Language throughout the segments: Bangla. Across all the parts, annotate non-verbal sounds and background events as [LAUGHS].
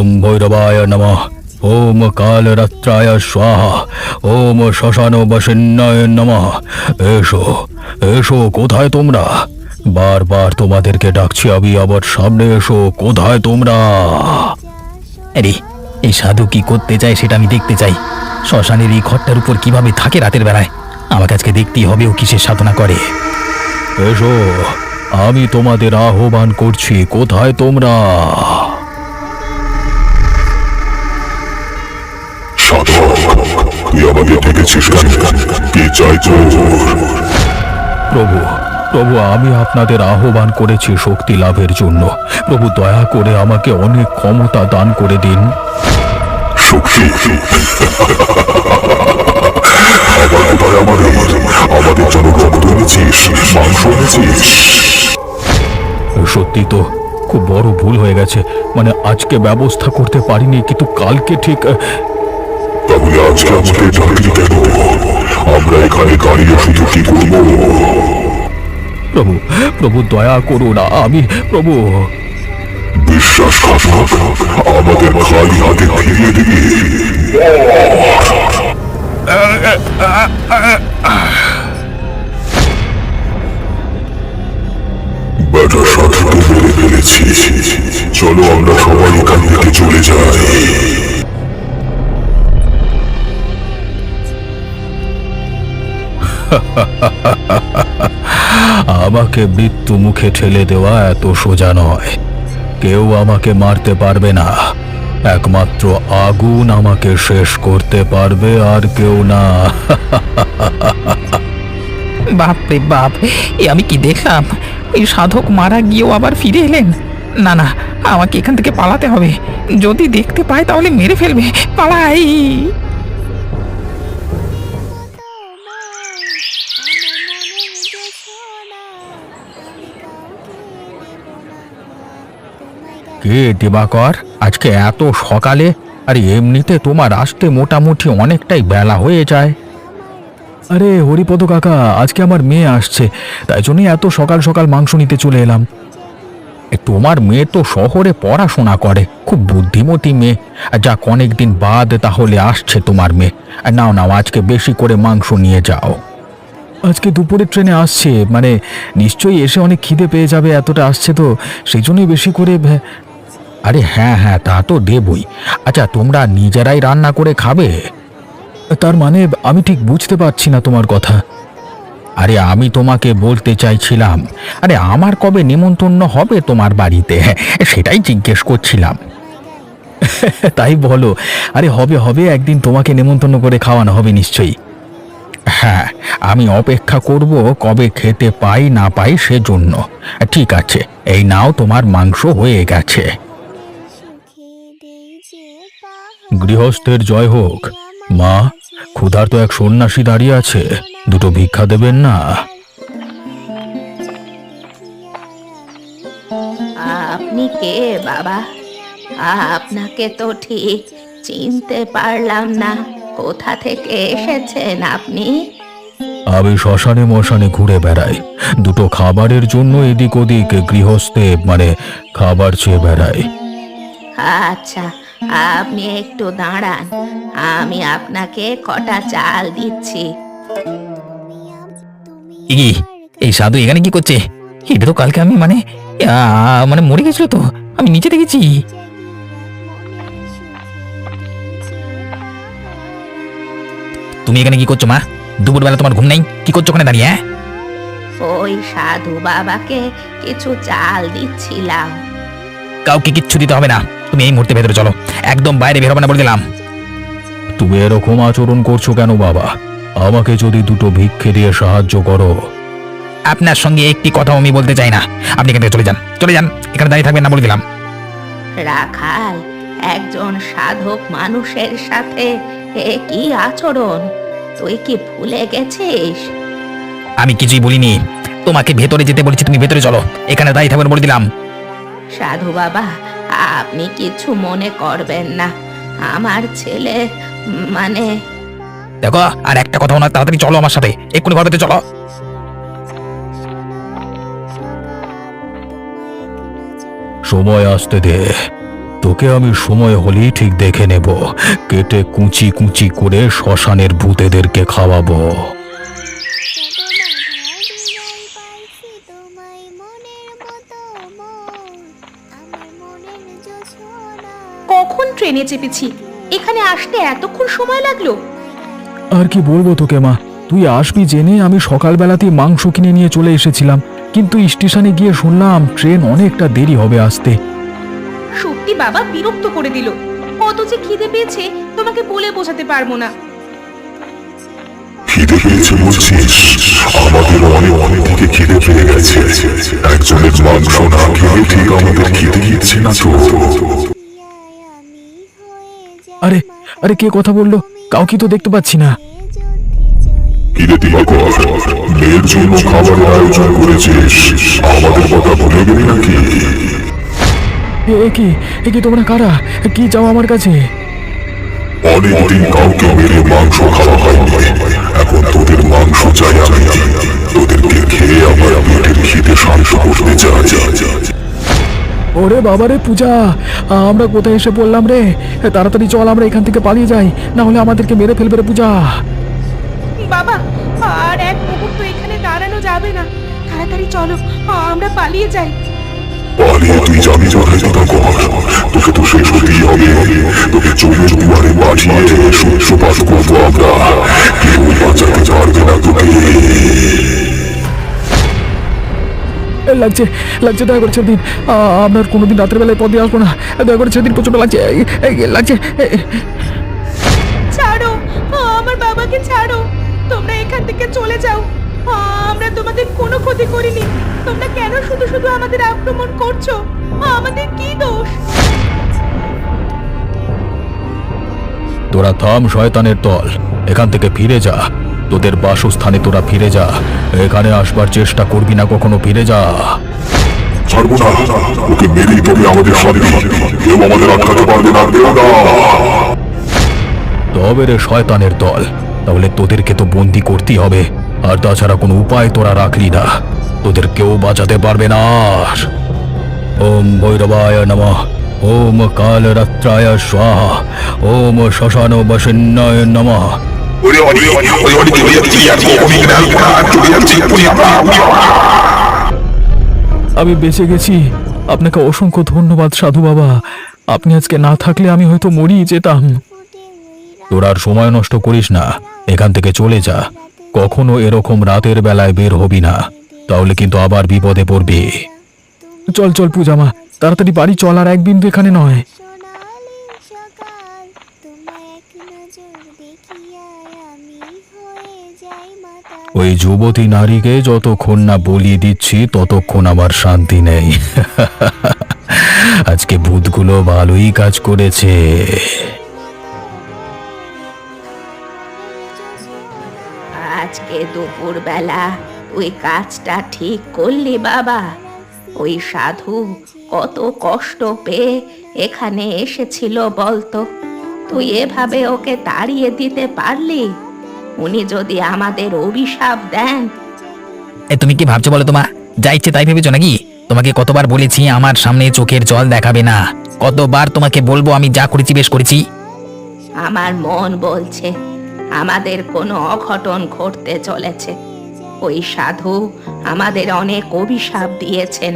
ওম ভৈরবায় নমঃ। ওম কালরাত্রায় স্বাহা। ওম শ্মশান বসিন্নায় নমঃ। এসো এসো কোথায় তোমরা? বারবার তোমাদেরকে ডাকছি আমি আবার সামনে এসো কোথায় তোমরা? আরে এই সাধু কি করতে চায় সেটা আমি দেখতে চাই। শ্মশানের এই ঘরটার উপর কীভাবে থাকে রাতের বেলায়? আমাকে আজকে দেখতেই হবে ও কিসের সাধনা করে। এসো আমি তোমাদের আহ্বান করছি কোথায় তোমরা? তুই আমাকে ডেকেছিস কে চাই প্রভু প্রভু আমি আপনাদের আহ্বান করেছি শক্তি লাভের জন্য। প্রভু দয়া করে আমাকে অনেক ক্ষমতা দান করে দিন। শক্তি। আমাদের আমাদের জন্য রক্ত এনেছিস মাংস এনেছিস। সত্যি তো খুব বড় ভুল হয়ে গেছে। মানে আজকে ব্যবস্থা করতে পারিনি কিন্তু কালকে ঠিক তাহলে আজকে আমাকে ডাকলি কেন আমরা এখানে দাঁড়িয়ে শুধু কি করব? প্রভু প্রভু দয়া করুন আমি প্রভু। বিশ্বাসঘাতক আমাদের খালি হাতে ফিরিয়ে দিবি। বেটার সাথে মেরে ফেলেছি চলো আমরা সবাই এখান থেকে চলে যাই। [LAUGHS] আমাকে মৃত্যু মুখে ঠেলে দেওয়া এত সোজা নয়। কেউ আমাকে মারতে পারবে না। একমাত্র আগুন আমাকে শেষ করতে পারবে আর কেউ না। [LAUGHS] বাপ রে বাপ, এ আমি কি দেখলাম? এই সাধক মারা গিয়েও আবার ফিরে এলেন? না না, আমাকে এখান থেকে পালাতে হবে। যদি দেখতে পায় তাহলে মেরে ফেলবে। পালাই! কে দিবাকর আজকে এত সকালে আরে এমনিতে তোমার আসতে মোটামুটি অনেকটাই বেলা হয়ে যায়। আরে হরিপদ কাকা আজকে আমার মেয়ে আসছে তাই জন্যই এত সকাল সকাল মাংস নিতে চলে এলাম। তোমার মেয়ে তো শহরে পড়াশোনা করে খুব বুদ্ধিমতী মেয়ে। আর যাক অনেকদিন বাদ তাহলে আসছে তোমার মেয়ে। আর নাও নাও আজকে বেশি করে মাংস নিয়ে যাও। আজকে দুপুরের ট্রেনে আসছে মানে নিশ্চয়ই এসে অনেক খিদে পেয়ে যাবে এতটা আসছে তো সেই জন্যই বেশি করে আরে হ্যাঁ হ্যাঁ তা তো দেবই। আচ্ছা তোমরা নিজেরাই রান্না করে খাবে? তার মানে আমি ঠিক বুঝতে পারছি না তোমার কথা। আরে আমি তোমাকে বলতে চাইছিলাম, আরে আমার কবে নেমন্তন্ন হবে তোমার বাড়িতে? সেটাই জিজ্ঞেস করছিলাম। [LAUGHS] তাই বলো, আরে হবে হবে, একদিন তোমাকে নেমন্তন্ন করে খাওয়ানো হবে নিশ্চয়ই। হ্যাঁ আমি অপেক্ষা করব কবে খেতে পাই না পাই সেজন্য। ঠিক আছে, এই নাও তোমার মাংস হয়ে গেছে। গৃহস্থের জয় হোক। মা ক্ষুধার তো এক সন্ন্যাসী দাঁড়িয়ে আছে। দুটো ভিক্ষা দেবেন না। আপনি কে বাবা? আপনাকে তো ঠিক চিনতে পারলাম না। কোথা থেকে এসেছেন আপনি? আমি শ্মশানে মশানে ঘুরে বেড়াই। দুটো খাবারের জন্য এদিক ওদিক গৃহস্থে মানে খাবার চেয়ে বেড়াই। আচ্ছা আপনি একটু দাঁড়ান আমি আপনাকে কটা চাল দিচ্ছি। কি এই সাধু এখানে কি করছে? এটা তো কালকে আমি মানে আ, মানে মরে গেছিল তো আমি নিচে দেখেছি। তুমি এখানে কি করছ মা? দুপুরবেলা তোমার ঘুম নেই কি করছ ওখানে দাঁড়িয়ে হ্যাঁ? ওই সাধু বাবাকে কিছু চাল দিচ্ছিলাম। কাউকে কিচ্ছু দিতে হবে না। তুমি এই মুহূর্তে ভেতরে চলো। একদম বাইরে বের হবে না বলে দিলাম তুমি এরকম আচরণ করছ কেন বাবা? আমাকে যদি দুটো ভিক্ষে দিয়ে সাহায্য করো। আপনার সঙ্গে একটি কথাও আমি বলতে চাই না। আপনি এখান থেকে চলে যান। চলে যান। এখানে দাঁড়িয়ে থাকবেন না বলে দিলাম রাখাল একজন সাধক মানুষের সাথে এ কি আচরণ? তুই কি ভুলে গেছিস? আমি কিছুই বলিনি। তোমাকে ভেতরে যেতে বলেছি। তুমি ভেতরে চলো। এখানে দাঁড়িয়ে থাকবেন বলে দিলাম। সাধু বাবা আপনি কিছু মনে করবেন না। আমার ছেলে মানে দেখো আর একটা কথা না তাড়াতাড়ি চলো আমার সাথে। এক্ষুনি ঘর ভেতরে চলো। সময় আসতে দে। তোকে আমি সময় হলেই ঠিক দেখে নেব। কেটে কুচি কুচি করে শ্মশানের ভূতেদেরকে খাওয়াবো। ট্রেনে চেপেছি। এখানে আসতে এতক্ষণ সময় লাগল? আর কি বলব তোকে মা? তুই আসবি জেনে আমি সকালবেলাতেই মাংস কিনে নিয়ে চলে এসেছিলাম। কিন্তু স্টেশনে গিয়ে শুনলাম ট্রেন অনেকটা দেরি হবে আসতে। সত্যি বাবা বিরক্ত করে দিল। কত যে খিদে পেয়েছে তোমাকে বলে বোঝাতে পারব না। খিদে পেয়েছে বলছিস আমাদের অনেক অনেক থেকে খিদে পেয়ে গেছে। একজনের মাংস না খেলে ঠিক আমাদের খিদে গিয়েছে না তো। আরে আরে কে কথা বলল? কাউকে তো দেখতে পাচ্ছি না। কিরে। দিবাকর মেয়ের জন্য খাবারের আয়োজন করেছিস। আমাদের কথা ভুলে গেলি নাকি? এ এ কি? এ কি তোমরা কারা? কি চাও আমার কাছে? অনেকদিন কাউকে মেরে মাংস খাওয়া হয়নি। এখন তোদের মাংস চাই আমি। ওরে বাবারে পূজা আমরা কোথায় এসে পড়লাম রে? তাড়াতাড়ি চল আমরা এখান থেকে পালিয়ে যাই না হলে আমাদেরকে মেরে ফেলবে রে পূজা। বাবা আর এক মুহূর্ত এখানে দাঁড়ানো যাবে না। তাড়াতাড়ি চলো আমরা পালিয়ে যাই। পালিয়ে তুই যাবি দিবাকর তোকে তো শেষ হতেই হবে। তোকে পাঠিয়ে করব আমরা। কেউ বাঁচাতে পারবে না তোকে। লাগছে লাগছে দয়া করে ছেড়ে দিন আপনার কোনোদিন রাতের বেলায় পদে আসব না। দয়া করে ছেড়ে দিন প্রচণ্ড লাগছে লাগছে ছাড়ো আমার বাবাকে ছাড়ো। তোমরা এখান থেকে চলে যাও। আমরা তোমাদের কোনো ক্ষতি করিনি। তোমরা কেন শুধু শুধু আমাদের আক্রমণ করছ? আমাদের কি দোষ? তোরা থাম শয়তানের দল। এখান থেকে ফিরে যা। তোদের বাসস্থানে তোরা ফিরে যা। এখানে আসবার চেষ্টা করবি না কখনো ফিরে যা। ছাড়বো না। ওকে মেরেই তবে আমাদের সাথে কেউ আমাদের আটকাতে পারবে না। কেউ না তবে রে শয়তানের দল তাহলে তোদেরকে তো বন্দি করতেই হবে। আর তাছাড়া কোনো উপায় তোরা রাখলি না। তোদের কেউ বাঁচাতে পারবে না। ওম ভৈরবায় নম। ওম কালরাত্রায় স্বাহা। ওম শ্মশান বসিন্নয় নমঃ। আমি বেঁচে গেছি। আপনাকে অসংখ্য ধন্যবাদ সাধু বাবা। আপনি আজকে না থাকলে আমি হয়তো মরিয়ে যেতাম। তোর আর সময় নষ্ট করিস না। এখান থেকে চলে যা। কখনো এরকম রাতের বেলায় বের হবি না। তাহলে কিন্তু আবার বিপদে পড়বি। চল চল পূজামা। তাড়াতাড়ি বাড়ি চল আর এক বিন্দু এখানে নয় সোনালি সকাল তোমায় এক নজর দেখিয়া আমি হয়ে যাই মাতা ওই যুবতী নারীকে যতক্ষণ না বলিয়ে দিচ্ছি, ততক্ষণ আমার শান্তি নেই। [LAUGHS] আজকে ভূতগুলো ভালোই কাজ করেছে। আজকে দুপুর বেলা তুই কাজটা ঠিক করলি বাবা। ওই সাধু কত কষ্ট পেয়ে এখানে এসেছিল বলতো। তুই এভাবে ওকে তাড়িয়ে দিতে পারলি? উনি যদি আমাদের অভিশাপ দেন। এ তুমি কি ভাবছ বলো তোমা যা ইচ্ছে তাই ভেবেছো নাকি? তোমাকে কতবার বলেছি আমার সামনে চোখের জল দেখাবে না। কতবার তোমাকে বলব আমি যা করেছি বেশ করেছি। আমার মন বলছে আমাদের কোনো অঘটন ঘটতে চলেছে। ওই সাধু আমাদের অনেক অভিশাপ দিয়েছেন।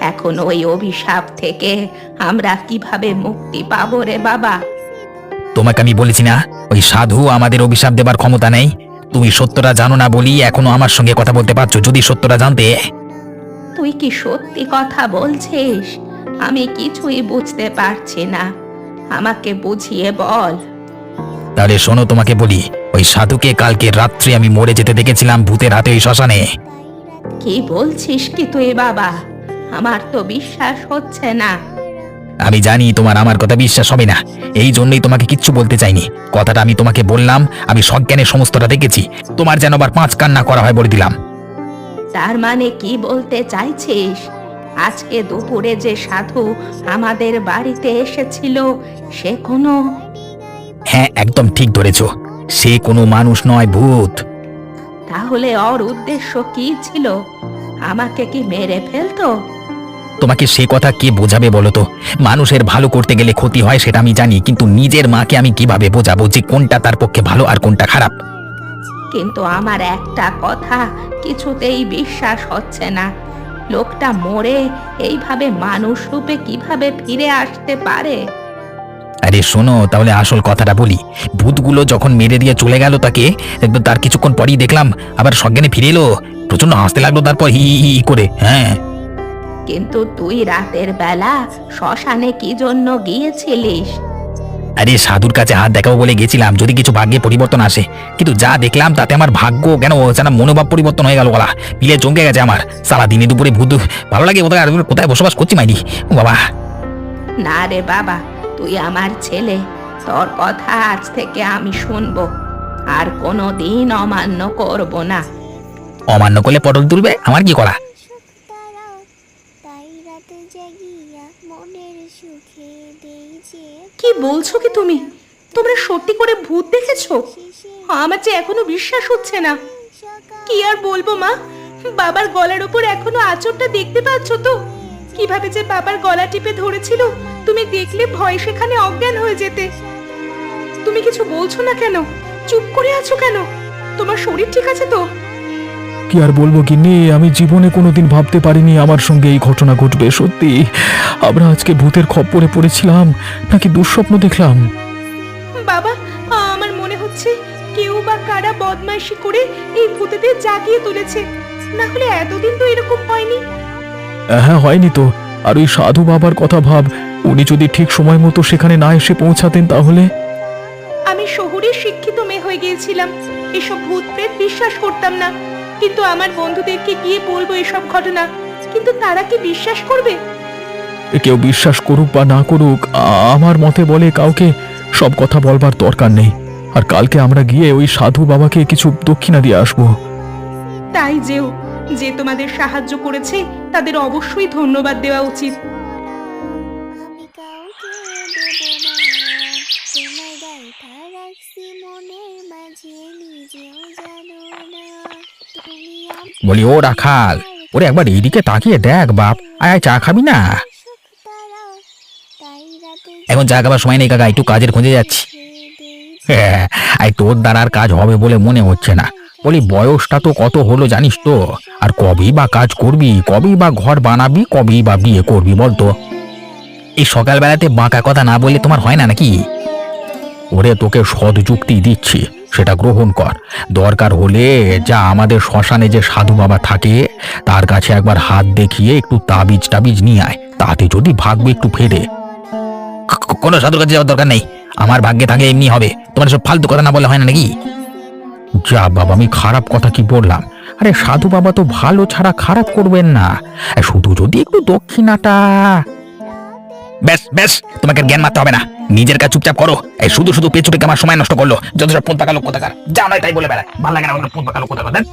এখন ওই অভিশাপ থেকে আমরা কীভাবে মুক্তি পাবো রে বাবা? তোমাকে আমি বলেছি না ওই সাধু আমাদের অভিশাপ দেবার ক্ষমতা নেই। তুমি সত্যটা জানো না বলি এখনও আমার সঙ্গে কথা বলতে পারছ যদি সত্যটা জানতে। তুই কি সত্যি কথা বলছিস? আমি কিছুই বুঝতে পারছি না। আমাকে বুঝিয়ে বল। তাহলে শোনো তোমাকে বলি ওই সাধুকে কালকে রাত্রে আমি মরে যেতে দেখেছিলাম ভূতের হাতে ওই শ্মশানে। কি বলছিস কি তুই বাবা? আমার তো বিশ্বাস হচ্ছে না। আমি জানি তোমার আমার কথা বিশ্বাস হবে না। এই জন্যই তোমাকে কিচ্ছু বলতে চাইনি। কথাটা আমি তোমাকে বললাম আমি সজ্ঞানে সমস্তটা দেখেছি। তোমার যেন আবার পাঁচ কান্না করা হয় বলে দিলাম। তার মানে কি বলতে চাইছিস? আজকে দুপুরে যে সাধু আমাদের বাড়িতে এসেছিল সে কোনো? হ্যাঁ একদম ঠিক ধরেছ। সে কোনো মানুষ নয় ভূত। তাহলে ওর উদ্দেশ্য কি ছিল? আমাকে কি মেরে ফেলতো? তোমাকে সে কথা কে বোঝাবে বলো তো? মানুষের ভালো করতে গেলে ক্ষতি হয় সেটা আমি জানি কিন্তু নিজের মাকে আমি কীভাবে বোঝাবো যে কোনটা তার পক্ষে ভালো আর কোনটা খারাপ? কিন্তু আমার একটা কথা কিছুতেই বিশ্বাস হচ্ছে না। লোকটা মরে এইভাবে মানুষ রূপে কীভাবে ফিরে আসতে পারে? আরে শোনো তাহলে আসল কথাটা বলি। ভূতগুলো যখন মেরে দিয়ে চলে গেল তাকে একদম তার কিছুক্ষণ পরেই দেখলাম আবার সজ্ঞানে ফিরে এলো। প্রচণ্ড হাসতে লাগল তারপর হি হি করে হ্যাঁ। কিন্তু তুই রাতের বেলা শ্মশানে কি জন্য গিয়েছিলিস? আরে সাধুর কাছে হাত দেখাবো বলে গেছিলাম। যদি কিছু ভাগ্যে পরিবর্তন আসে কিন্তু যা দেখলাম তাতে আমার ভাগ্য কেন যেন মনোভাব পরিবর্তন হয়ে গেল বলা পিলে চমকে গেছে আমার। সারা দিনে দুপুরে ভূত ভালো লাগে কোথায় আর কোথায় বসবাস করছি মাইনি বাবা। না রে বাবা তুই আমার ছেলে। তোর কথা আজ থেকে আমি শুনব। আর কোনো দিন অমান্য করব না। অমান্য করলে পটল তুলবে? আমার কি করা তারা তাই রাত জাগিয়া মনের সুখে দেই যে কি বলছো কি তুমি? তোমরা সত্যি করে ভূত দেখেছ? আমার যে এখনও বিশ্বাস হচ্ছে না। কি আর বলব মা? বাবার গলার উপর এখনও আঁচড়টা দেখতে পাচ্ছ তো? কীভাবে যে বাবার গলা টিপে ধরেছিল, তুমি দেখলে ভয় সেখানে অজ্ঞান হয়ে যেতে। তুমি কিছু বলছো না কেন? চুপ করে আছো কেন? তোমার শরীর ঠিক আছে তো? কি আর বলব গিন্নি? আমি জীবনে কোনোদিন ভাবতে পারিনি আমার সঙ্গে এই ঘটনা ঘটবে সত্যি। আমরা আজকে ভূতের খপ্পরে পড়েছিলাম নাকি দুঃস্বপ্ন দেখলাম? বাবা আমার মনে হচ্ছে কেউ বা কারা বদমাইশি করে এই ভূতেদের জাগিয়ে তুলেছে। না হলে এতদিন তো এরকম হয়নি। হ্যাঁ হয়নি তো। আর ওই সাধু বাবার কথা ভাব উনি যদি ঠিক সময় মতো সেখানে না এসে পৌঁছাতেন তাহলে? আমি শহুরে শিক্ষিত মেয়ে হয়ে গিয়েছিলাম। এসব ভূত প্রেত বিশ্বাস করতাম না। কিন্তু আমার বন্ধুদেরকে গিয়ে বলব এসব ঘটনা। কিন্তু তারা কি বিশ্বাস করবে? কেউ বিশ্বাস করুক বা না করুক আ- আমার মতে বলে কাউকে সব কথা বলবার দরকার নেই। আর কালকে আমরা গিয়ে ওই সাধু বাবাকে কিছু দক্ষিণা দিয়ে আসব। তাই যেও যে তোমাদের সাহায্য করেছে তাদের অবশ্যই ধন্যবাদ দেওয়া উচিত। বলি, ও রাখাল, ওরে একবার এইদিকে তাকিয়ে দেখ বাপ, আয় আয়, চা খাবি না? এখন চা খাবার সময় নেই, কাকা, একটু কাজের খোঁজে যাচ্ছি। হ্যাঁ তোর দ্বারা আর কাজ হবে বলে মনে হচ্ছে না। বলি, বয়সটা তো কত হলো জানিস তো? আর কবেই বা কাজ করবি, কবেই বা ঘর বানাবি, কবেই বা বিয়ে করবি বলতো এই সকালবেলাতে বাঁকা কথা না বললে তোমার হয় না নাকি? ওরে, তোকে সৎ যুক্তি দিচ্ছি। সেটা গ্রহণ কর। দরকার হলে যা আমাদের শ্মশানে যে সাধু বাবা থাকে তার কাছে একবার হাত দেখিয়ে একটু তাবিজ টাবিজ নিয়ে আয়। তাতে যদি ভাগবে একটু ফেরে। কোনো সাধুর কাছে যাওয়ার দরকার নেই। আমার ভাগ্যে থাকে এমনি হবে। তোমার সব ফালতু কথা না বলে হয় না নাকি? যা বাবা আমি খারাপ কথা কি বললাম? আরে সাধু বাবা তো ভালো ছাড়া খারাপ করবেন না। শুধু যদি একটু দক্ষিণাটা ব্যাস ব্যাস, তোমাকে জ্ঞান মারতে হবে না। নিজের কাজ চুপচাপ করো। এই শুধু শুধু পেছুটে আমার সময় নষ্ট করল। যত সব ফোন পাকালো কোথাকার যা নয় তাই বলে বেড়ায়। ভালো লাগে না ফোন পাকালো কোথাকার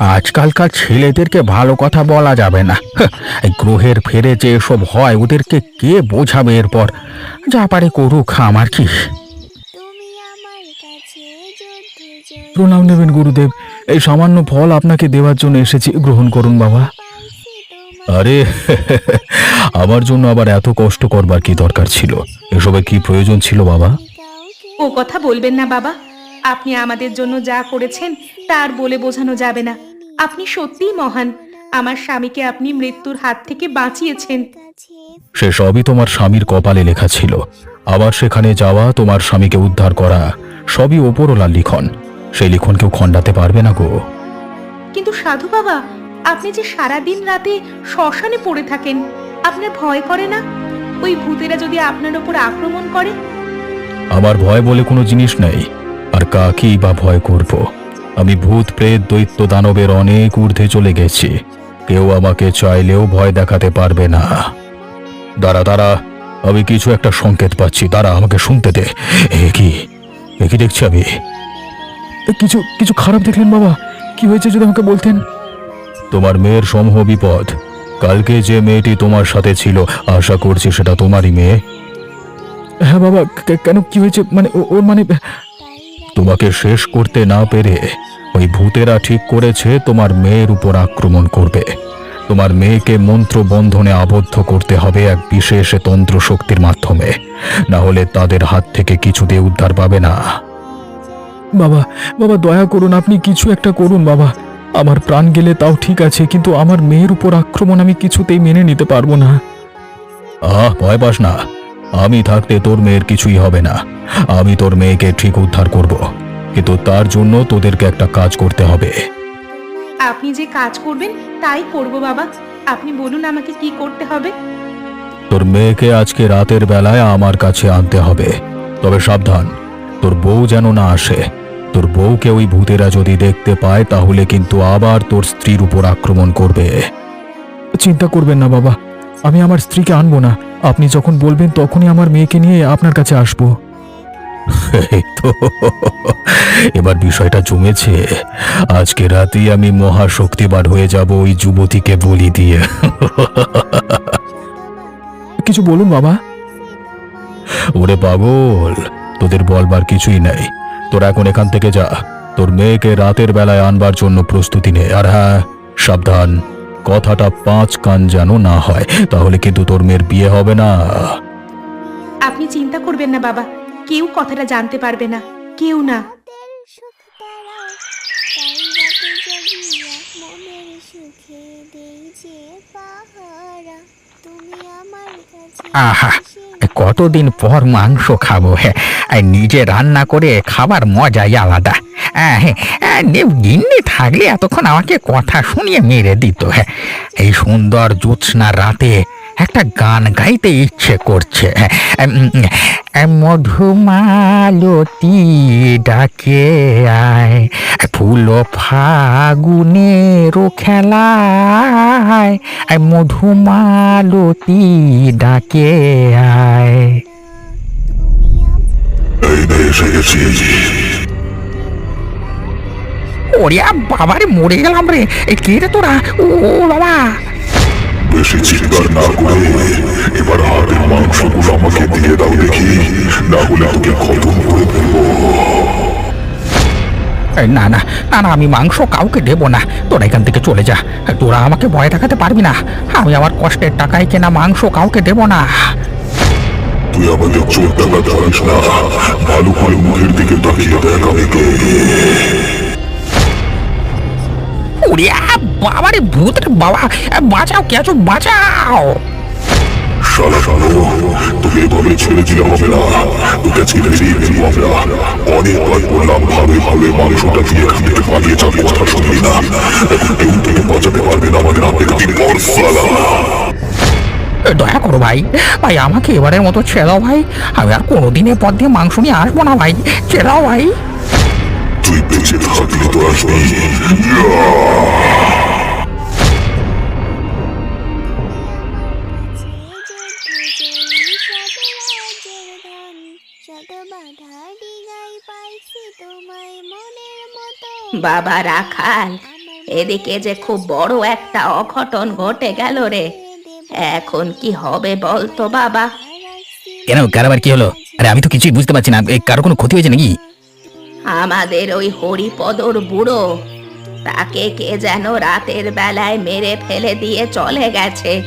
আজকালকার ছেলেদেরকে ভালো কথা বলা যাবে না। এই গ্রহের ফেরে যে এসব হয়, ওদেরকে কে বোঝাবে এরপর? যা পারে করুক কি তুমি আমার জয় প্রণাম নেবেন গুরুদেব। এই সামান্য ফল আপনাকে দেওয়ার জন্য এসেছি। গ্রহণ করুন, বাবা। আরে আমার জন্য আবার এত কষ্ট করবার কি দরকার ছিল? এসবের কি প্রয়োজন ছিল বাবা? ও কথা বলবেন না বাবা। আপনি আমাদের জন্য যা করেছেন তার বলে বোঝানো যাবে না। আপনি সত্যিই মহান। আমার স্বামীকে আপনি মৃত্যুর হাত থেকে বাঁচিয়েছেন। সে সবই তোমার স্বামীর কপালে লেখা ছিল। আবার সেখানে যাওয়া তোমার স্বামীকে উদ্ধার করা সবই ওপরওয়ালার লিখন। সেই লিখন কেউ খণ্ডাতে পারবে না গো। কিন্তু সাধু বাবা আপনি যে সারা দিন রাতে শ্মশানে পড়ে থাকেন, আপনার ভয় করে না? ওই ভূতেরা যদি আপনার উপর আক্রমণ করে? আমার ভয় বলে কোনো জিনিস নেই, আর কাকেই বা ভয় করব? আমি ভূত, প্রেত, দৈত্য, দানবের অনেক ঊর্ধ্বে চলে গেছি। কেউ আমাকে চাইলেও ভয় দেখাতে পারবে না। দাঁড়া দাঁড়া, আমি কিছু একটা সংকেত পাচ্ছি। দাঁড়া, আমাকে শুনতে দে। এ কি? এ কি দেখছি আমি? কিছু কিছু খারাপ দেখলেন বাবা? কি হয়েছে যদি আমাকে বলতেন? তোমার মেয়ের সমূহ বিপদ। কালকে যে মেয়েটি তোমার সাথে ছিল আশা করছি সেটা তোমারই মেয়ে। হ্যাঁ বাবা কেন কি হয়েছে? মানে ও- ওর মানে তোমাকে শেষ করতে না পেরে ওই ভূতেরা ঠিক করেছে তোমার মেয়ের উপর আক্রমণ করবে। তোমার মেয়েকে মন্ত্র বন্ধনে আবদ্ধ করতে হবে এক বিশেষ তন্ত্র শক্তির মাধ্যমে। না হলে তাদের হাত থেকে কিছুতে উদ্ধার পাবে না। বাবা বাবা দয়া করুন আপনি কিছু একটা করুন বাবা। আমার প্রাণ গেলে তাও ঠিক আছে কিন্তু আমার মেয়ের উপর আক্রমণ আমি কিছুতেই মেনে নিতে পারব না। আহ ভয় পাস না। আমি থাকতে তোর মেয়ের কিছুই হবে না। আমি তোর মেয়েকে ঠিক উদ্ধার করব। কিন্তু তার জন্য তোদেরকে একটা কাজ করতে হবে। আপনি যে কাজ করবেন তাই করব বাবা। আপনি বলুন আমাকে কি করতে হবে। তোর মেয়েকে আজকে রাতের বেলায় আমার কাছে আনতে হবে। তবে সাবধান তোর বউ যেন না আসে। তোর বউকে ওই ভূতেরা যদি দেখতে পায় তাহলে কিন্তু আবার তোর স্ত্রীর উপর আক্রমণ করবে। চিন্তা করবেন না বাবা আমি আমার স্ত্রীকে আনব না। আপনি যখন বলবেন তখনই আমার মেয়েকে নিয়ে আপনার কাছে আসব। [LAUGHS] তো। এবার বিষয়টা জমেছে। আজকে রাতেই আমি মহাশক্তিবার হয়ে যাব ওই যুবতীকে বলি দিয়ে। [LAUGHS] কিছু বলুন বাবা। ওরে পাগল তোদের বলবার কিছুই নেই। তোরা এখন এখান থেকে যা। তোর মেয়েকে রাতের বেলায় আনবার জন্য প্রস্তুতি নে। আর হ্যাঁ সাবধান। কথাটা পাঁচ কান যেন না হয় তাহলে কিন্তু তোর মেয়ের বিয়ে হবে না। আপনি চিন্তা করবেন না বাবা। কেউ কথাটা জানতে পারবে না। কেউ না। আহা কতদিন পর মাংস খাব হ্যাঁ আর নিজে রান্না করে খাবার মজাই আলাদা। হ্যাঁ হ্যাঁ গিন্নি থাকলে এতক্ষণ আমাকে কথা শুনিয়ে মেরে দিত হ্যাঁ এই সুন্দর জ্যোৎস্না রাতে একটা গান গাইতে ইচ্ছে করছে। মধুমালতী ডাকে আয় ফুল ফাগুনের খেলায় মধুমালতী ডাকে আয়। এসে গেছি ওরিয়া বাবারে মরে গেলাম রে। কে রে তোরা? ও বাবা। বেশি চিৎকার না করে। এবার হাতের মাংসগুলো আমাকে দিয়ে দাও দেখি না হলে তোকে খতম করে ফেলব। এই, না না না না আমি মাংস কাউকে দেবো না। তোরা এখান থেকে চলে যা। তোরা আমাকে ভয় দেখাতে পারবি না। আমি আমার কষ্টের টাকায় কেনা মাংস কাউকে দেবো না। তুই আমাদের চোর টাকা ধরিস না। ভালো করে মুখের দিকে তাকিয়ে দেখ আমি কে ওরিয়া বাবারে ভূত রে বাবা। বাঁচাও কে আছো বাঁচাও। শালা শালো তোকে এভাবে ছেড়ে দিলে হবে না। তোকে ছেড়ে দিয়ে ফেলব আমরা অনেকবার বললাম ভাবে ভাবে মাংসটা দিয়ে এখান থেকে পালিয়ে যাবে কথা শুনবি না। এখন কেউ তোকে বাঁচাতে পারবে না আমাদের হাত থেকে তিন পর দয়া করো ভাই। ভাই আমাকে এবারের মতো ছেড়ে দাও ভাই। আমি আর কোনোদিনের পর দিয়ে মাংস নিয়ে আসব না ভাই। ছেড়ে দাও ভাই। তুই বেঁচে থাকলে তো আসবি। বাবা রাখাল এদিকে যে খুব বড় একটা অঘটন ঘটে গেল রে। এখন কি হবে বলতো বাবা? কেন কার আবার কি হলো? আরে আমি তো কিছুই বুঝতে পারছি না। এ, কারও কোনো ক্ষতি হয়েছে নাকি? আমাদের ওই হরিপদর বুড়ো তাকে কে যেন রাতের বেলায় মেরে ফেলে দিয়ে চলে গেছে।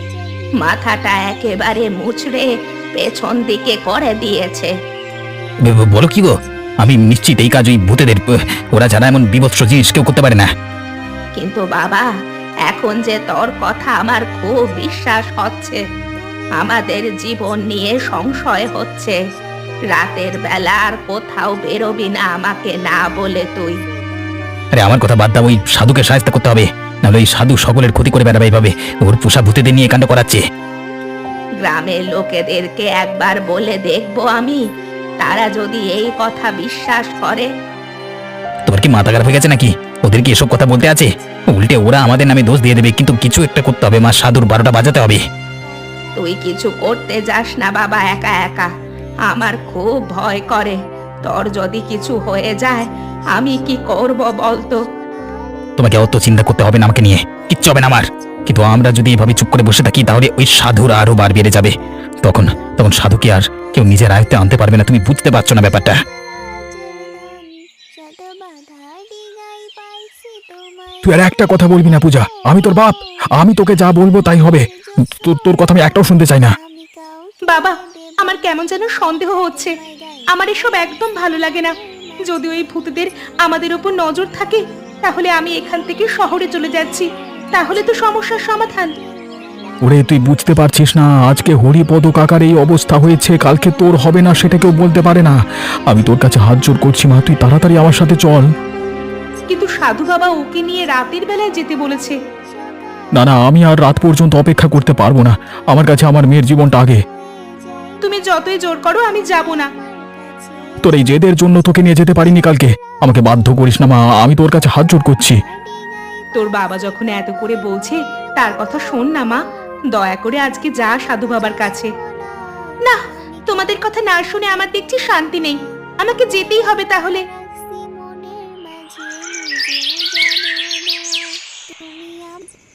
মাথাটা একেবারে মুচড়ে পেছন দিকে করে দিয়েছে। ব- ব- বলো কি গো? আমি নিশ্চিত এই কাজ ওই ভূতেদের ওরা যারা এমন বিভৎস জিনিস কেউ করতে পারে না। কিন্তু বাবা এখন যে তোর কথা আমার খুব বিশ্বাস হচ্ছে আমাদের জীবন নিয়ে সংশয় হচ্ছে। রাতের বেলা আর কোথাও বেরোবি না আমাকে না বলে তুই। আরে আমার কথা বাদ দাও ওই সাধুকে সাহায্য করতে হবে। নাহলে ওই সাধু সকলের ক্ষতি করে বেড়াবে এইভাবে ওর পোষা ভূতেদের নিয়ে কাণ্ড করাচ্ছে। গ্রামের লোকেদেরকে একবার বলে দেখব আমি। তারা যদি এই কথা বিশ্বাস করে। তোমার কি মাথা খারাপ হয়ে গেছে নাকি? ওদের কি এসব কথা বলতে আছে? উল্টে ওরা আমাদের নামে দোষ দিয়ে দেবে কিন্তু কিছু একটা করতে হবে মা সাধুর বারোটা বাজাতে হবে। তুই কিছু করতে যাস না বাবা একা একা। আমার খুব ভয় করে। তোর যদি কিছু হয়ে যায় আমি কি করব বলতো? তোমাকে অত চিন্তা করতে হবে না আমাকে নিয়ে। কিচ্ছু হবে না আমার। কিন্তু আমরা যদি এভাবে চুপ করে বসে থাকি তাহলে ওই সাধুরা আরও বার বেড়ে যাবে। তখন তখন সাধুকে আর কেউ নিজের আয়ত্তে আনতে পারবে না, তুমি বুঝতে পারছ না ব্যাপারটা। তুই আর একটা কথা বলবি না, পূজা। আমি তোর বাপ। আমি তোকে যা বলব তাই হবে। তোর তোর কথা আমি একটাও শুনতে চাই না। বাবা, আমার কেমন যেন সন্দেহ হচ্ছে। আমার এসব একদম ভালো লাগে না। যদি ওই ভূতদের আমাদের উপর নজর থাকে, তাহলে আমি এখান থেকে শহরে চলে যাচ্ছি। তাহলে তো সমস্যার সমাধান। ওরে তুই বুঝতে পারছিস না আজকে হরিপদ কাকার এই অবস্থা হয়েছে কালকে তোর হবে না সেটা কেউ বলতে পারে না। আমি তোর কাছে হাত জোর করছি মা তুই তাড়াতাড়ি আমার সাথে চল। কিন্তু সাধু বাবা ওকে নিয়ে রাতের বেলায় যেতে বলেছে। না না আমি আর রাত পর্যন্ত অপেক্ষা করতে পারব না। আমার কাছে আমার মেয়ের জীবনটা আগে। তুমি যতই জোর করো আমি যাব না। তোর এই জেদের জন্য তোকে নিয়ে যেতে পারিনি কালকে। আমাকে বাধ্য করিস না মা আমি তোর কাছে হাত জোর করছি। তোর বাবা যখন এত করে বলছে তার কথা শোন না মা। দয়া করে আজকে যা সাধু বাবার কাছে। না তোমাদের কথা না শুনে আমার দেখছি শান্তি নেই। আমাকে যেতেই হবে তাহলে।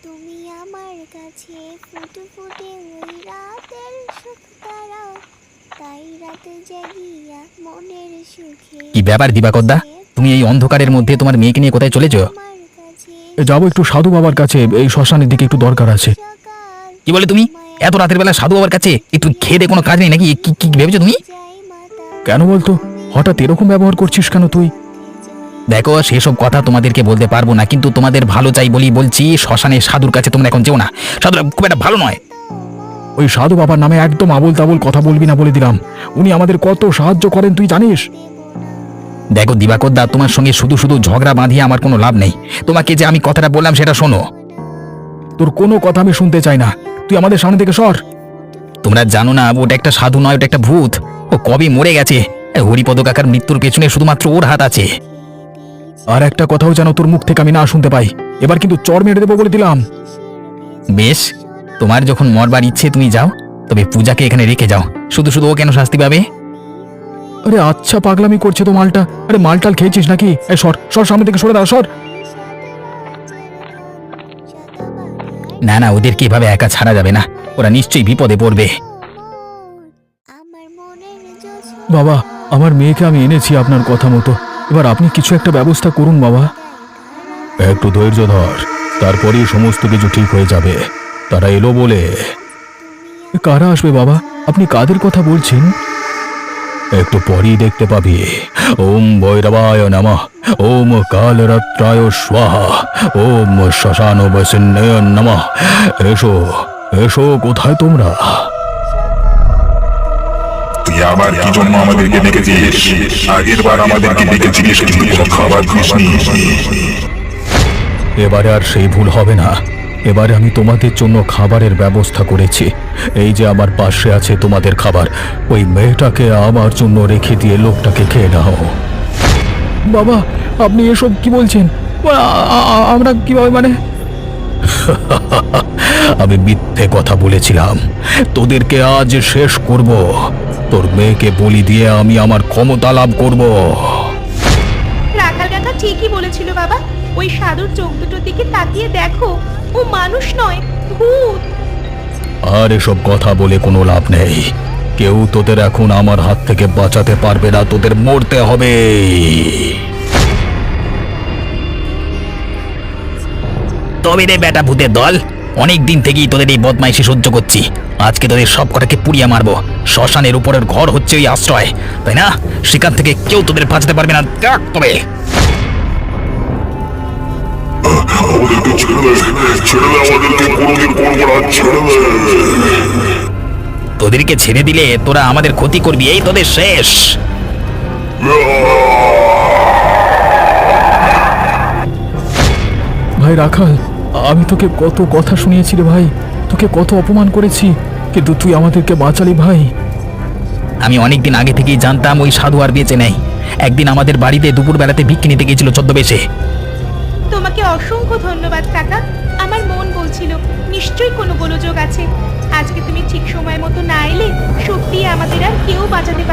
তুমি আম- আমার কাছে ফুটে ফুটে ওই রাতের সুখ তারাও তাই রাতে জাগিয়া মনের সুখে কি ব্যাপার দিবাকরদা তুমি এই অন্ধকারের মধ্যে তোমার মেয়েকে নিয়ে কোথায় চলেছো? যাব একটু সাধু বাবার কাছে এই শ্মশানের দিকে একটু দরকার আছে। কি বলে তুমি? এত রাতের বেলা সাধু বাবার কাছে একটু খেয়ে দিয়ে কোনো কাজ নেই নাকি? কি কি ভেবেছো তুমি? কেন বলতো? হঠাৎ এরকম ব্যবহার করছিস কেন তুই? দেখো সেসব কথা তোমাদেরকে বলতে পারব না কিন্তু তোমাদের ভালো চাই বলি বলছি শ্মশানে সাধুর কাছে তোমরা এখন যেও না। সাধুরা খুব একটা ভালো নয়। ওই সাধু বাবার নামে একদম আবল তাবল কথা বলবি না বলে দিলাম। উনি আমাদের কত সাহায্য করেন তুই জানিস? দেখো দিবাকর দা তোমার সঙ্গে শুধু শুধু ঝগড়া বাঁধিয়ে আমার কোনো লাভ নেই। তোমাকে যে আমি কথাটা বললাম সেটা শোনো। তোর কোনো কথা আমি শুনতে চাই না। তুই আমাদের সামনে থেকে সর। তোমরা জানো না ওটা একটা সাধু নয় ওটা একটা ভূত। ও কবে মরে গেছে? হরিপদ কাকার মৃত্যুর পেছনে শুধুমাত্র ওর হাত আছে। আর একটা কথাও যেন তোর মুখ থেকে আমি না শুনতে পাই। এবার কিন্তু চর মেরে দেবো বলে দিলাম। বেশ তোমার যখন মরবার ইচ্ছে তুমি যাও তবে পূজাকে এখানে রেখে যাও। শুধু শুধু ও কেন শাস্তি পাবে? আরে আচ্ছা পাগলামি করছে তো মালটা। আরে মালটাল খেয়েছিস নাকি? সর সর সামনে থেকে সরে দাও সর। না না ওদেরকে এভাবে একা ছাড়া যাবে না? ওরা নিশ্চয়ই বিপদে পড়বে। বাবা আমার মেয়েকে আমি এনেছি আপনার কথা মতো। এবার আপনি কিছু একটা ব্যবস্থা করুন বাবা। একটু ধৈর্য ধর তারপরেই সমস্ত কিছু ঠিক হয়ে যাবে। তারা এলো বলে। কারা আসবে বাবা? আপনি কাদের কথা বলছেন? একটু পরেই দেখতে পাবি। ওম ভৈরবায় নমঃ। ওম কালরাত্রায় স্বাহা। ওম শ্মশান বসিন্নয় নমঃ। এসো এসো কোথায় তোমরা? তুই আবার কি জন্য আমাদেরকে ডেকেছিস? আগের বার আমাদেরকে ডেকেছিস কিন্তু কোনো খাবার দিসনি এবারে আর সেই ভুল হবে না। এবারে আমি তোমাদের জন্য খাবারের ব্যবস্থা করেছি। এই যে আমার পাশে আছে তোমাদের খাবার, ওই মেয়েটাকে আমার জন্য রেখে দিয়ে লোকটাকে খেয়ে নাও। বাবা, আপনি এসব কি বলছেন? আমরা কীভাবে মানে? [LAUGHS] আমি মিথ্যে কথা বলেছিলাম। তোদেরকে আজ শেষ করব। তোর মেয়েকে বলি দিয়ে আমি আমার ক্ষমতা লাভ করব। রাখাল ঠিকই বলেছিল বাবা। ওই সাধুর চোখ দুটোর দিকে তাকিয়ে দেখো। ও মানুষ নয় ভূত। আর এসব কথা বলে কোনো লাভ নেই। কেউ তোদের এখন আমার হাত থেকে বাঁচাতে পারবে না তোদের মরতে হবে। তবে রে বেটা ভূতের দল অনেক দিন থেকেই তোদের এই বদমাইশি সহ্য করছি। আজকে তোদের সব কটাকে পুড়িয়ে মারবো। শ্মশানের উপরের ঘর হচ্ছে ওই আশ্রয় তাই না? সেখান থেকে কেউ তোদের বাঁচাতে পারবে না দেখ তবে। আমাদেরকে ছেড়ে দে। ছেড়ে দে আমাদেরকে কোনোদিন করব না ছেড়ে দে। তোদেরকে ছেড়ে দিলে তোরা আমাদের ক্ষতি করবি এই তোদের শেষ। ভাই রাখাল আমি তোকে কত কথা শুনিয়েছি রে ভাই তোকে কত অপমান করেছি কিন্তু তুই আমাদেরকে বাঁচালি ভাই। আমি অনেক দিন আগে থেকেই জানতাম ওই সাধু আর বেঁচে নেই। একদিন আমাদের বাড়িতে দুপুর বেলাতে ভিক্ষি নিতে গিয়েছিল ছদ্মবেশে। তোমাকে অসংখ্য ধন্যবাদ, কাকা। আমার মন বলছিল, নিশ্চয়ই কোনো গোলযোগ আছে। আজকে তুমি ঠিক সময় মতো না এলে সত্যি আমাদের আর কেউ বাঁচাতে পারবে